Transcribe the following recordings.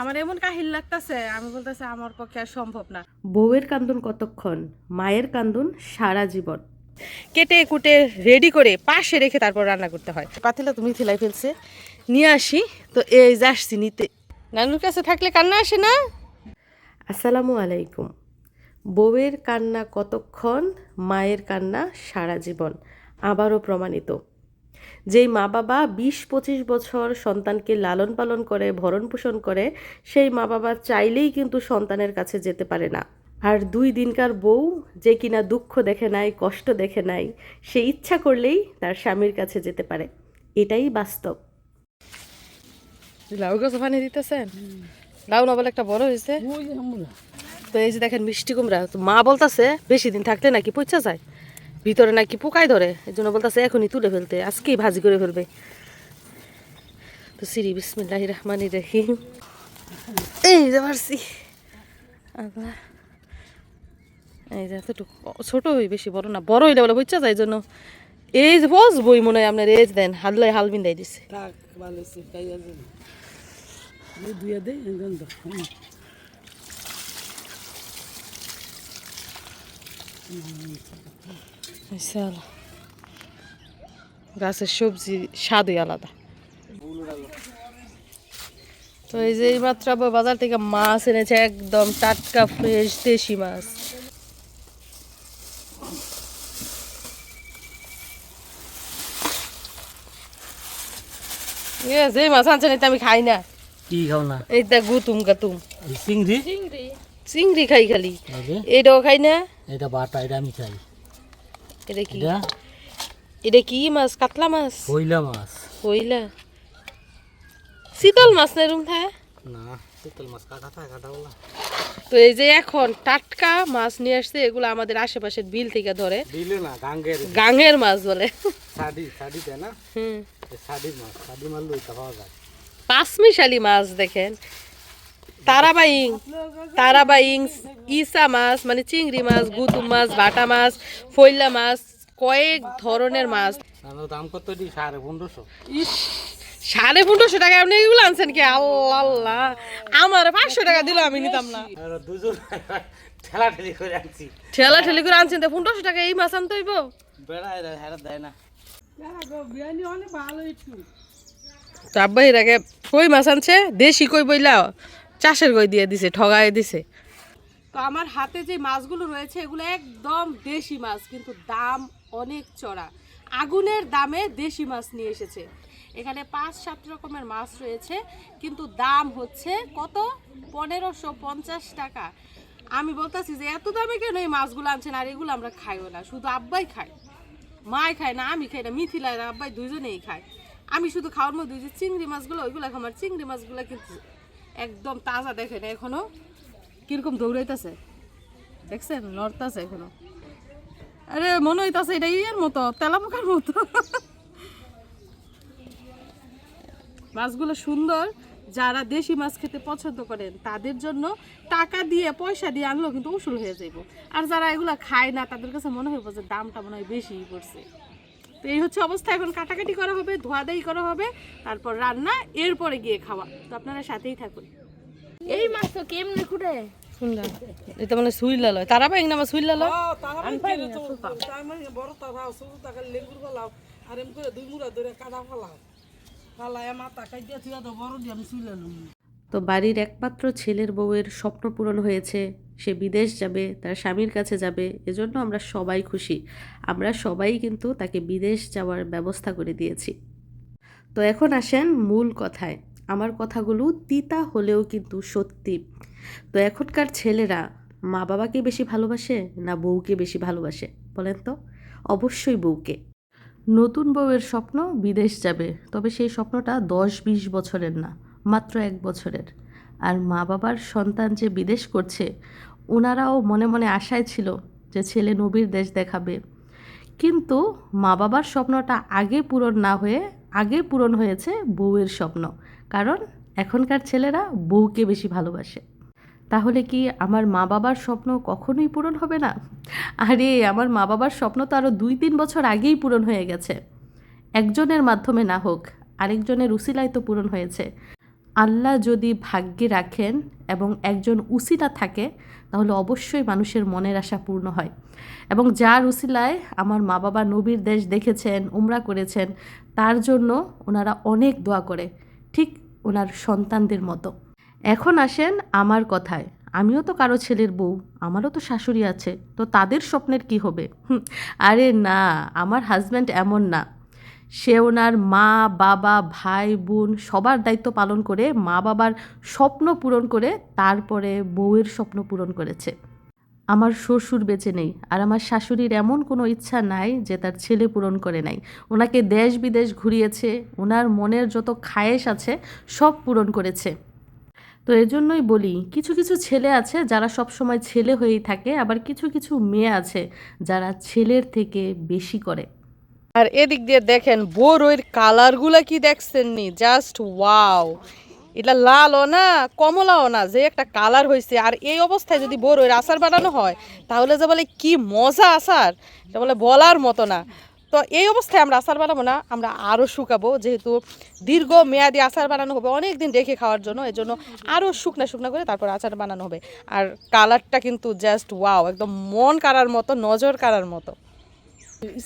আমার এমন কাহিল লাগতাছে আমি বলতেছে আমার পক্ষে আর সম্ভব না। বউয়ের কান্দন কতক্ষণ মায়ের কান্দন সারা জীবন। কেটে কুটে রেডি করে পাশে রেখে তারপর রান্না করতে হয়। পাতিলা তুমি থিলাই ফেলছে নিয়ে আসি। তো এই যে আসছি নিতে। নানুর কাছে থাকলে কান্না আসে না? আসসালামু আলাইকুম। বউয়ের কান্না কতক্ষণ মায়ের কান্না সারা জীবন আবারও প্রমাণিত। যেই মা বাবা বিশ পঁচিশ বছর সন্তানকে লালন পালন করে ভরণ পোষণ করে সেই মা বাবা চাইলেই কিন্তু সন্তানের কাছে যেতে পারে না। আর দুই দিনকার বউ যে কিনা দুঃখ দেখে নাই কষ্ট দেখে নাই সে ইচ্ছা করলেই তার স্বামীর কাছে যেতে পারে। এটাই বাস্তব। লাউ গাছ দিতেছেন? লাউ না বলে একটা বড় হয়েছে তো এই যে দেখেন মিষ্টি কুমড়া তো মা বলতাছে বেশি দিন থাকলে নাকি পচা যায়। ভিতরে নাকি পোকায় ধরে? এই জন্য বলতাছে, এখনই তুলে ফেলতে। আজকেই ভাজি করে ফেলবে। তো সিরি বিসমিল্লাহ রহমানি রহিম। এই যে পারছি এই যে এতটুকু। ছোট হই বেশি, বড় না। বড় হইলে বলে বুঝছা যায় জন্য এই যে বস বই মনে হয় আপনার যে দেন, হাল্লাই হাল বিন্দাই দিছে। গাছের সবজি স্বাদই আলাদা। তো এই যে এইমাত্র আবার বাজার থেকে মাছ এনেছে একদম টাটকা ফ্রেশ দেশি মাছ। এ যে মাছ আনছেন এটা আমি খাই না। কি খাও না? এইটা গুতুম গাতুম। চিংড়ি? চিংড়ি। খাই খালি। এটাও খাই না। এটা বাটা এটা আমি খাই। এটা কি? এটা? কি মাছ? কাতলা মাছ? পয়লা মাছ? কইলা শীতল মাছ না থাকে? না শীতল মাছ কাটা থাকে কাটা বলা। তো এই যে এখন টাটকা মাছ নিয়ে আসছে এগুলো আমাদের আশেপাশের বিল থেকে ধরে। দিলে না গাঙ্গের। গাঙের মাছ বলে। শাড়ি শাড়ি দেয় না? হুম। শাড়ি মাছ মারলে ওইটা পাওয়া যায়। পাঁচমিশালি মাছ দেখেন। তারাবাইং তারাবাইং ইসা মাছ মানে চিংড়ি মাছ গুতুম মাছ বাটা মাছ ফইলা মাছ কয়েক ধরনের মাছ। দাম কত দি? সাড়ে পনেরোশো। সাড়ে পনেরোশো টাকা আপনি এগুলো আনছেন কি? আল্লাহ আল্লাহ আমার পাঁচশো টাকা দিল আমি নিতাম না। দুজন ঠেলা ঠেলি করে আনছি। ঠেলা ঠেলি করে আনছেন তো পনেরোশো টাকা এই মাছ আনতে হইব? বেড়ায় হেরা দেয় না। কই মাছ আনছে? দেশি কই বইলা? চাষের কই দিয়ে দিছে, ঠগায় দিছে। তো আমার হাতে যে মাছগুলো রয়েছে, এগুলো একদম দেশি মাছ, কিন্তু দাম অনেক চড়া। আগুনের দামে দেশি মাছ নিয়ে এসেছে। এখানে পাঁচ সাত রকমের মাছ রয়েছে, কিন্তু দাম হচ্ছে কত? পনেরোশো পঞ্চাশ টাকা। আমি বলতেছি যে, এত দামে কেন এই মাছগুলো আনছেন? আর এগুলো আমরা খাইও না, শুধু আব্বাই খায়। মাই খায় না, আমি খাই না, মিথিলায় না, আব্বাই দুইজনেই খায়। আমি শুধু খাওয়ার মধ্যে যে চিংড়ি মাছগুলো, ওইগুলো আমার চিংড়ি মাছগুলো কিন্তু একদম তাজা দেখেন এখনও। কীরকম দৌড়াইতেছে। দেখছেন? লড়তাছে এখনও। আরে, মনে হইতাছে এটা ইয়ের মতো তেলা পোকার মতো। মাছগুলো সুন্দর। যারা দেশি মাছ খেতে পছন্দ করেন, তাদের জন্য টাকা দিয়ে, পয়সা দিয়ে আনলেও কিন্তু উসুল হয়ে যাইব। আর যারা এগুলো খায় না, তাদের কাছে মনে হইব যে দামটা মনে হয় বেশিই পড়ছে। তো এই হচ্ছে অবস্থা। এখন কাটাকাটি করা হবে ধোয়া ধোয়াদাই করা হবে তারপর রান্না এরপরে গিয়ে খাওয়া। তো আপনারা সাথেই থাকুন। এই মাছ তো কেমনে খুঁড়ে? শুনলাম এটা মানে তারা পাই না সুইলা লয় বড় তারা ছোট টাকা লেবুর ফেলাও আর এম করে দুই মুড়া ধরে কাটা ফেলাও। ফালায় মাথা বড় দিয়ে আমি তো বাড়ির একমাত্র ছেলের বউয়ের স্বপ্ন পূরণ হয়েছে। সে বিদেশ যাবে, তার স্বামীর কাছে যাবে, এজন্য আমরা সবাই খুশি। আমরা সবাই কিন্তু তাকে বিদেশ যাওয়ার ব্যবস্থা করে দিয়েছি। তো এখন আসেন মূল কথায়। আমার কথাগুলো তিতা হলেও কিন্তু সত্যি। তো এখনকার ছেলেরা মা বাবাকে বেশি ভালোবাসে না বউকে বেশি ভালোবাসে? বলেন তো। অবশ্যই বউকে। নতুন বউয়ের স্বপ্ন বিদেশ যাবে, তবে সেই স্বপ্নটা দশ বিশ বছরের না, মাত্র এক বছরের। আর মা বাবার সন্তান যে বিদেশ করছে ওনারাও মনে মনে আশায় ছিল যে ছেলে নবীর দেশ দেখাবে। কিন্তু মা বাবার স্বপ্নটা আগে পূরণ না হয়ে, আগে পূরণ হয়েছে বউয়ের স্বপ্ন। কারণ এখনকার ছেলেরা বউকে বেশি ভালোবাসে। তাহলে কি আমার মা বাবার স্বপ্ন কখনোই পূরণ হবে না? আরে, আমার মা বাবার স্বপ্ন তো আরও দুই তিন বছর আগেই পূরণ হয়ে গেছে। একজনের মাধ্যমে না হোক, আরেকজনের উসিলায় তো পূরণ হয়েছে। আল্লাহ যদি ভাগ্যে রাখেন এবং একজন উসিলা থাকে, তাহলে অবশ্যই মানুষের মনের আশা পূর্ণ হয়। এবং যার উসিলায় আমার মা বাবা নবীর দেশ দেখেছেন, উমরা করেছেন, তার জন্য ওনারা অনেক দোয়া করে, ঠিক ওনার সন্তানদের মতো। এখন আসেন আমার কথায়, আমিও তো কারও ছেলের বউ, আমারও তো শাশুড়ি আছে, তো তাদের স্বপ্নের কি হবে? আরে না, আমার হাজব্যান্ড এমন না। সে ওনার মা, বাবা, ভাই, বোন সবার দায়িত্ব পালন করে মা বাবার স্বপ্ন পূরণ করে তারপরে বউয়ের স্বপ্ন পূরণ করেছে। আমার শ্বশুর বেঁচে নেই আর আমার শাশুড়ির এমন কোনো ইচ্ছা নাই যে তার ছেলে পূরণ করে নাই। ওনাকে দেশ বিদেশ ঘুরিয়েছে, ওনার মনের যত খায়েশ আছে সব পূরণ করেছে। তো এজন্যই বলি, কিছু কিছু ছেলে আছে যারা সব সময় ছেলে হয়েই থাকে, আবার কিছু কিছু মেয়ে আছে যারা ছেলের থেকে বেশি করে। আর এদিক দিয়ে দেখেন বড়ইর কালারগুলা কি দেখছেন নি জাস্ট ওয়াও। এটা লালও না, কমলাও না, যে একটা কালার হয়েছে। আর এই অবস্থায় যদি বড়ইর আচার বানানো হয়, তাহলে যে বলে কি মজা আচার? এটা বলে বলার মতো না। তো এই অবস্থায় আমরা আচার বানাবো না, আমরা আরও শুকাবো, যেহেতু দীর্ঘ মেয়াদি আচার বানানো হবে অনেক দিন রেখে খাওয়ার জন্য এই জন্য আরও শুকনা শুকনা করে তারপর আচার বানানো হবে। আর কালারটা কিন্তু জাস্ট ওয়াও, একদম মন কারার মতো, নজর কারার মতো।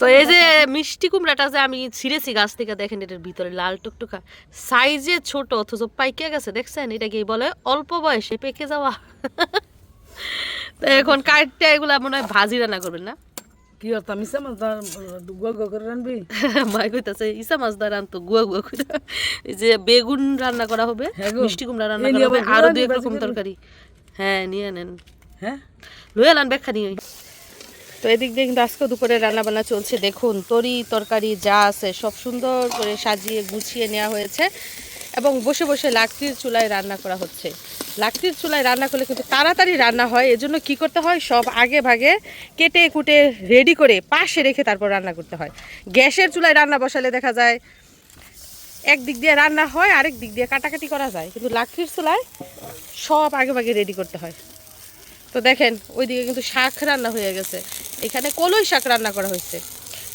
তো এই যে মিষ্টি কুমড়াটা যে আমি ছিঁড়েছি গাছ থেকে দেখেন এটার ভিতরে লাল টুকটুকা। সাইজে ছোট অথচ পাইকে গেছে দেখছেন? এটাকে বলে? অল্প বয়সে পেকে যাওয়া। তো এখন কাঠটা এগুলা মনে হয় ভাজি রান্না করবেন না? কি আর আমি সামাজ গুয়া গুয়া করে রানবি? মাই কইতাছে ইসা মাছ রান্তো গুয়া গুয়া করে। যে বেগুন রান্না করা হবে হ্যাঁ মিষ্টি কুমড়া রান্না করা হবে আরও দুই এক রকম তরকারি। হ্যাঁ নিয়ে নেন। হ্যাঁ? লয়ে আলান ব্যাখ্যা নিয়ে। তো এদিক দিয়ে কিন্তু আজকে দুপুরে রান্না বান্না চলছে। দেখুন, তরি, তরকারি যা আছে সব সুন্দর করে সাজিয়ে গুছিয়ে নেওয়া হয়েছে এবং বসে বসে লাকড়ির চুলায় রান্না করা হচ্ছে। লাকড়ির চুলায় রান্না করলে কিন্তু তাড়াতাড়ি রান্না হয়, এজন্য কি করতে হয়? সব আগে ভাগে কেটে কুটে রেডি করে পাশে রেখে তারপর রান্না করতে হয়। গ্যাসের চুলায় রান্না বসালে দেখা যায় এক দিক দিয়ে রান্না হয়, আরেক দিক দিয়ে কাটাকাটি করা যায়। কিন্তু লাকড়ির চুলায় সব আগে ভাগে রেডি করতে হয়। তো দেখেন, ওইদিকে কিন্তু শাক রান্না হয়ে গেছে। এখানে কলই শাক রান্না করা হয়েছে।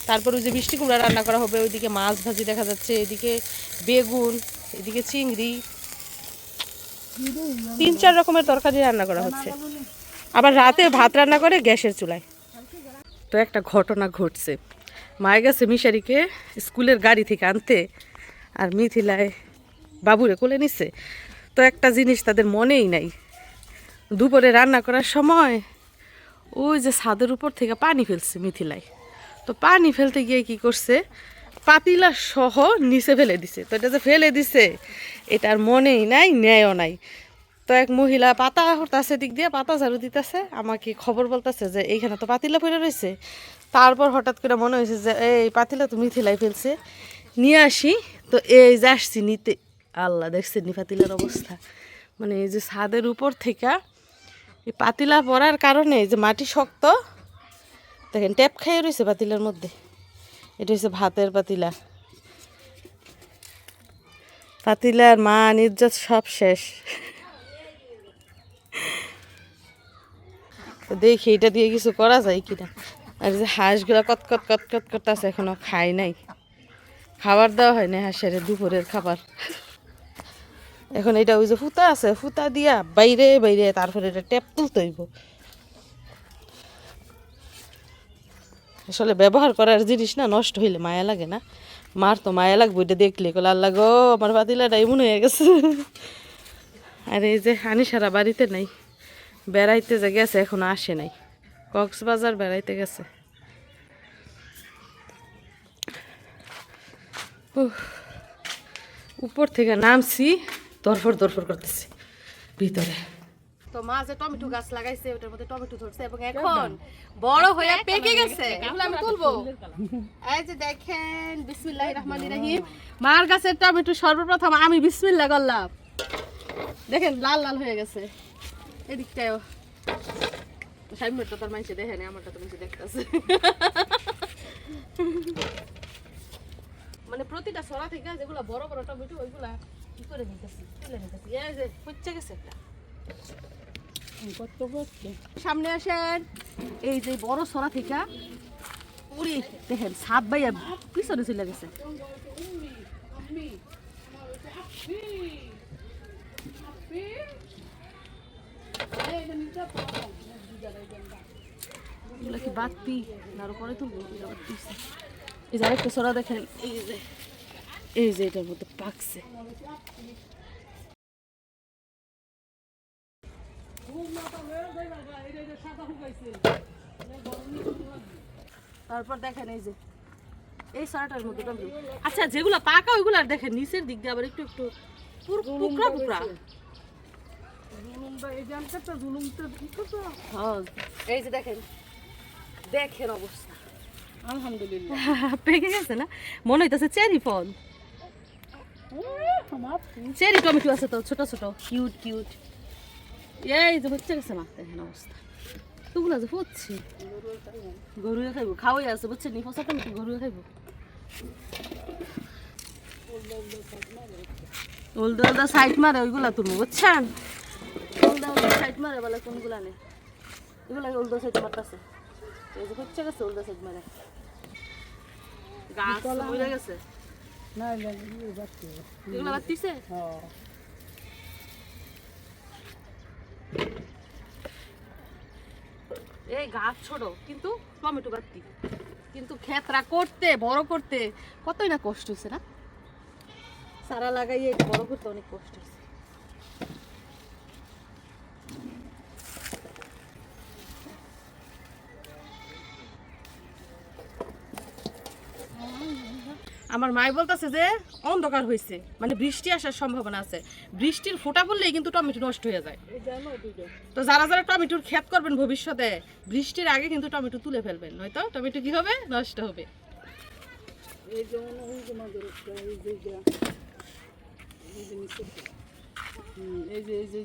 তারপর ওই যে মিষ্টি কুমড়া রান্না করা হবে, ওইদিকে মাছ ভাজি দেখা যাচ্ছে, এদিকে বেগুন, এদিকে চিংড়ি। তিন চার রকমের তরকারি রান্না করা হচ্ছে। আবার রাতে ভাত রান্না করে গ্যাসের চুলায়। তো একটা ঘটনা ঘটছে। মায়ে গেছে মিশারিকে স্কুলের গাড়ি থেকে আনতে, আর মিথিলায় বাবুরে কোলে নিচ্ছে তো একটা জিনিস তাদের মনেই নাই। দুপুরে রান্না করার সময় ওই যে ছাদের উপর থেকে পানি ফেলছে মিথিলাই তো পানি ফেলতে গিয়ে কি করছে? পাতিলা সহ নিচে ফেলে দিছে। তো এটা যে ফেলে দিছে, এটার মনেই নাই, ন্যায়ও নাই। তো এক মহিলা পাতা হরতাছে দিক দিয়ে পাতা ঝাড়ু দিতেছে। আমাকে খবর বলতেছে যে, এইখানে তো পাতিলা পড়ে রয়েছে। তারপর হঠাৎ করে মনে হয়েছে যে, এই পাতিলা তো মিথিলাই ফেলছে। নিয়ে আসি। তো এই যে আসছি নিতে, আল্লাহ দেখছে নি পাতিলার অবস্থা। মানে এই যে ছাদের উপর থেকে এই পাতিলা পড়ার কারণে যে মাটি শক্ত, দেখেন ট্যাপ খাইয়ে রয়েছে পাতিলার মধ্যে। এটা হচ্ছে ভাতের পাতিলা। পাতিলার মান, ইজ্জত সব শেষ। দেখি এটা দিয়ে কিছু করা যায় কিনা। আর যে হাঁসগুলা কতকত কতকত করতেছে এখনও খাই নাই। খাবার দেওয়া হয় না হাঁসের দুপুরের খাবার। এখন এটা ওই যে ফুতা আছে ফুতা দিয়া বাইরে বাইরে তারপরে এটা ট্যাপ তুলতে হইব। আসলে ব্যবহার করার জিনিস না, নষ্ট হইলে মায়া লাগে না। মার তো মায়া লাগবে এটা দেখলে। কলে আল্লাহ গো, আমার পাতিলাটা এমন হয়ে গেছে। আর এই যে আনি সারা বাড়িতে নাই, বেড়াইতে যে গেছে, এখনও আসে নাই। কক্সবাজার বেড়াইতে গেছে। উপর থেকে নামছি। দরফর দরফর করতেছি। ভিতরে। তো মা যে টমেটো গাছ লাগাইছে ওটার মধ্যে টমেটো ধরছে এবং এখন বড় হয়ে পেকে গেছে। এগুলো আমি তুলবো। এই যে দেখেন বিসমিল্লাহির রহমানির রহিম। মার গাছের টমেটো সর্বপ্রথম আমি বিসমিল্লাহ করলাম। দেখেন লাল লাল হয়ে গেছে। এদিকটাও সাইমটা তোর মাইছে দেখে না আমারটা তো মাইছে দেখতেছে। মানে প্রতিটা সরা থেকে যেগুলো বড় বড় টমেটো ওইগুলা কি করে নিতেছি? তুলে নিতেছি। এই যে হচ্ছে গেছে একটা সামনে আসেন। এই যে বড় সরা থেকে উড়ি দেখেন সাপ ভাইয়া পিছনে চলে গেছে। এগুলো কি বাদ পি তার উপরে তো এই যে আরেকটা সরা দেখেন এই যে এই যে এটার মধ্যে পাকছে। তারপর দেখেন এই যে এই সারাটার মধ্যে আচ্ছা যেগুলো পাকা ওইগুলো আর দেখেন নিচের দিক দিয়ে আবার একটু একটু টুকরা টুকরা। হ্যাঁ এই যে দেখেন দেখেন অবস্থা। আলহামদুলিল্লাহ। পেকে গেছে না? মনে হইতেছে চেরি ফল। চেরি টমেটো আছে তো ছোট ছোট কিউট কিউট এই যে হচ্ছে গেছে না দেখেন অবস্থা। তুগুলো যে হচ্ছে গরুয়ে খাইবো, খাওয়াই আছে বুঝছেন নি? ফসা টমেটো গরুয়ে খাইবো? ওলদা ওলদা সাইড মারে, ওইগুলা তুলবো বুঝছেন? ওলদা ওলদা সাইড মারে বলে কোনগুলা নেই এগুলা ওলদা সাইড মারতাছে? এই যে হচ্ছে গেছে ওলদা সাইড মারে। গাছ মরে গেছে। না এগুলো বাতিছে হ্যাঁ এই গাছ ছোট, কিন্তু টমেটো বাতি কিন্তু ক্ষেতরা করতে, বড় করতে কতই না কষ্ট হচ্ছে না? সারা লাগাইয়ে বড় করতে অনেক কষ্ট হচ্ছে আমার মাই বলতেছে যে অন্ধকার হয়েছে মানে বৃষ্টি আসার সম্ভাবনা আছে বৃষ্টির ফোটা পড়লেই কিন্তু টমেটো নষ্ট হয়ে যায় তো যারা যারা টমেটোর ক্ষেত করবেন ভবিষ্যতে বৃষ্টির আগে কিন্তু টমেটো তুলে ফেলবেন নয়তো টমেটো কি হবে নষ্ট হবে এই এই যে এই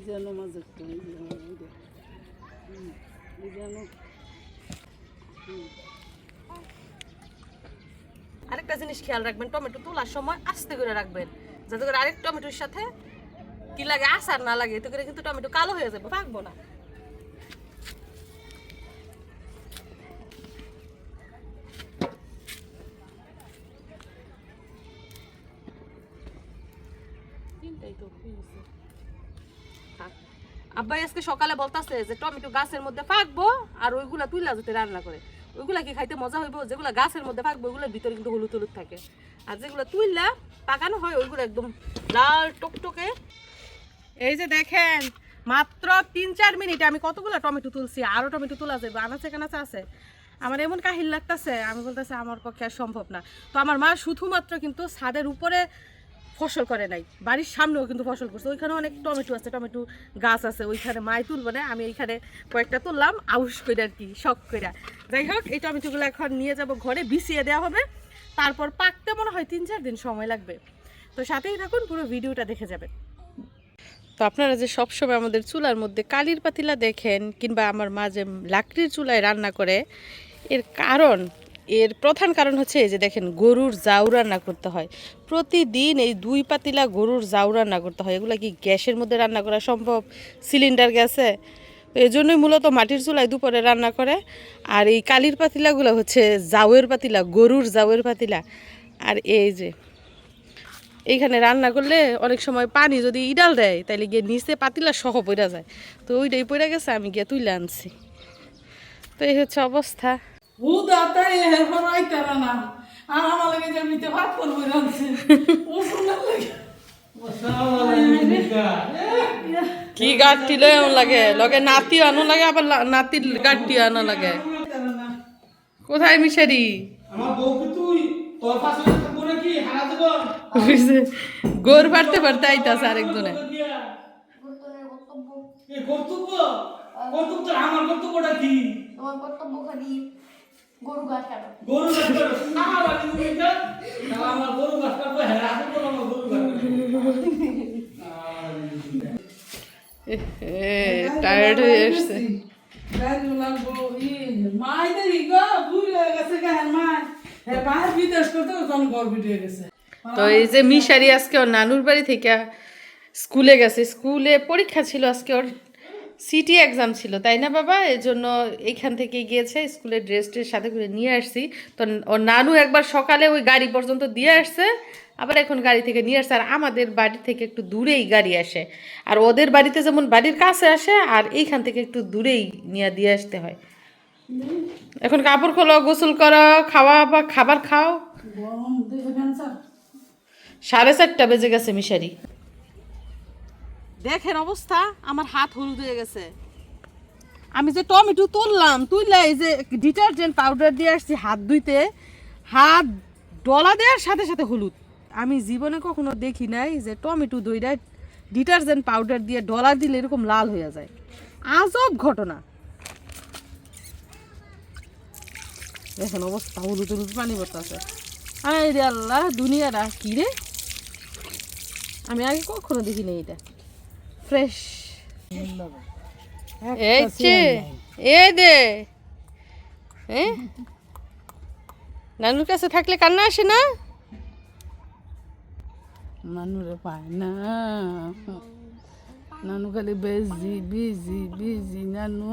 আরেকটা জিনিস খেয়াল রাখবেন, টমেটো তোলার সময় আস্তে করে রাখবেন, যাতে করে আরেক টমেটোর সাথে কি লাগে আসার না লাগে, এতে করে কিন্তু টমেটো কালো হয়ে যাবে পাকবো না। আব্বাই আজকে সকালে বলতাছে যে, টমেটো গাছের মধ্যে পাকবো আর ওইগুলা তুইলা যেতে রান্না করে। ওইগুলা কি খাইতে মজা হইব, যেগুলা গাছের মধ্যে পাকবো ওইগুলোর ভিতরে কিন্তু হলুদ হলুদ থাকে। আর যেগুলো তুইলা পাকানো হয়, ওইগুলো একদম লাল টকটকে। এই যে দেখেন, মাত্র তিন চার মিনিটে আমি কতগুলো টমেটো তুলছি আরও টমেটো তোলা যাবে আনাচে কানাচে আছে। আমার এমন কাহিল লাগতেছে, আমি বলতেছে, আমার পক্ষে আর সম্ভব না। তো আমার মা শুধুমাত্র কিন্তু ছাদের উপরে ফসল করে নাই। বাড়ির সামনেও কিন্তু ফসল করছে। ওইখানে অনেক টমেটো আছে, টমেটো গাছ আছে, ওইখানে মায় তুলবো না, আমি এইখানে কয়েকটা তুললাম, আউশ করে আর কি, শখ করে। যাই হোক, এই টমেটোগুলো এখন নিয়ে যাব, ঘরে বিছিয়ে দেওয়া হবে। তারপর পাকতে মনে হয় তিন চার দিন সময় লাগবে। তো সাথেই থাকুন, পুরো ভিডিওটা দেখে যাবেন। তো আপনারা যে সবসময় আমাদের চুলার মধ্যে কালির পাতিলা দেখেন, কিংবা আমার মা যে লাকড়ির চুলায় রান্না করে, এর কারণ এর প্রধান কারণ হচ্ছে এই যে দেখেন, গরুর জাউ রান্না করতে হয়। প্রতিদিন এই দুই পাতিলা গরুর জাউ রান্না করতে হয়। এগুলো কি গ্যাসের মধ্যে রান্না করা সম্ভব? সিলিন্ডার গ্যাসে? এই জন্যই মূলত মাটির চুলায় দুপুরে রান্না করে। আর এই কালির পাতিলাগুলো হচ্ছে জাউয়ের পাতিলা, গরুর জাউয়ের পাতিলা। আর এই যে, এইখানে রান্না করলে অনেক সময় পানি যদি ইডাল দেয় তাহলে গিয়ে নিচে পাতিলা সহ পড়া যায়। তো ওইটাই পড়ে গেছে, আমি গিয়ে তুলে আনছি। তো এই হচ্ছে অবস্থা। ও দাতাই এরপর আইতারা না। আর আমার লাগে যে ভাত করব রাখছে ও সুন্দর লাগে। কি গাঠটি লয় এমন লাগে? লগে নাতি আনো লাগে আবার নাতির গাঠটি আনো লাগে। কোথায় মিশারি? আমার বউকে তুই তোর পাশে থাকব নাকি? হারা দেবো। গোর পারতে পারতে আইতাছে আরেকজনে। কর্তব্য? কর্তব্য আমার কর্তব্যটা কি? তোমার কর্তব্য খালি। গরু কাটো। গরু বাড়ি তুমি তাহলে আমার গরু আমার গরু টায়ার্ড হয়ে এসছে তো এই যে মিশারি আজকে ওর নানুর বাড়ি থেকে স্কুলে গেছে। স্কুলে পরীক্ষা ছিল আজকে ওর। সিটি এক্সাম ছিল তাই না বাবা? এই জন্য এইখান থেকে গিয়েছে স্কুলের ড্রেস ট্রেস সাথে করে নিয়ে আসছি। তো ওর নানু একবার সকালে ওই গাড়ি পর্যন্ত দিয়ে আসছে আবার এখন গাড়ি থেকে নিয়ে আসছে। আর আমাদের বাড়ি থেকে একটু দূরেই গাড়ি আসে। আর ওদের বাড়িতে যেমন বাড়ির কাছে আসে আর এইখান থেকে একটু দূরেই নিয়ে দিয়ে আসতে হয়। এখন কাপড় খোলো গোসল করো খাওয়া বা খাবার খাও। সাড়ে চারটা বেজে গেছে মিশারি। দেখেন অবস্থা, আমার হাত হলুদ হয়ে গেছে। আমি যে টমেটো তুললাম তুললে এই যে ডিটারজেন্ট পাউডার দিয়ে আসছি হাত ধুইতে, হাত ডলা দেওয়ার সাথে সাথে হলুদ। আমি জীবনে কখনো দেখি নাই যে টমেটো দইটা ডিটারজেন্ট পাউডার দিয়ে ডলা দিলে এরকম লাল হয়ে যায়। আজব ঘটনা। দেখেন অবস্থা, হলুদ হলুদ পানি পড়তেছে। আরে আল্লাহ, দুনিয়াটা কি রে? আমি আগে কখনো দেখিনি এটা। ফ্রেশ এই যে এই দে। হ্যাঁ নানুর কাছে থাকলে কান্না আসে না? নানুরে পায় না। নানু খালি বেজি বিজি বিজি নানু।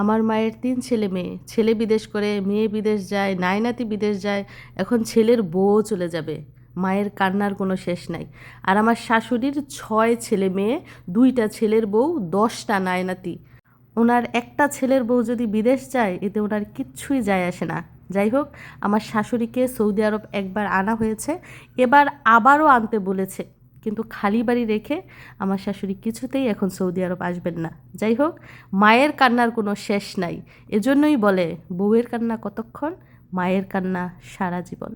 আমার মায়ের তিন ছেলে মেয়ে। ছেলে বিদেশ করে মেয়ে বিদেশ যায় নাইনাতি বিদেশ যায় এখন ছেলের বউ চলে যাবে। মায়ের কান্নার কোনো শেষ নাই। আর আমার শাশুড়ির ছয় ছেলে মেয়ে, দুইটা ছেলের বউ, দশটা নায়নাতি। ওনার একটা ছেলের বউ যদি বিদেশ যায়, এতে ওনার কিচ্ছুই যায় আসে না। যাই হোক, আমার শাশুড়িকে সৌদি আরব একবার আনা হয়েছে, এবার আবারও আনতে বলেছে। কিন্তু খালি বাড়ি রেখে আমার শাশুড়ি কিছুতেই এখন সৌদি আরব আসবেন না। যাই হোক, মায়ের কান্নার কোনো শেষ নাই। এজন্যই বলে, বউয়ের কান্না কতক্ষণ? মায়ের কান্না সারা জীবন।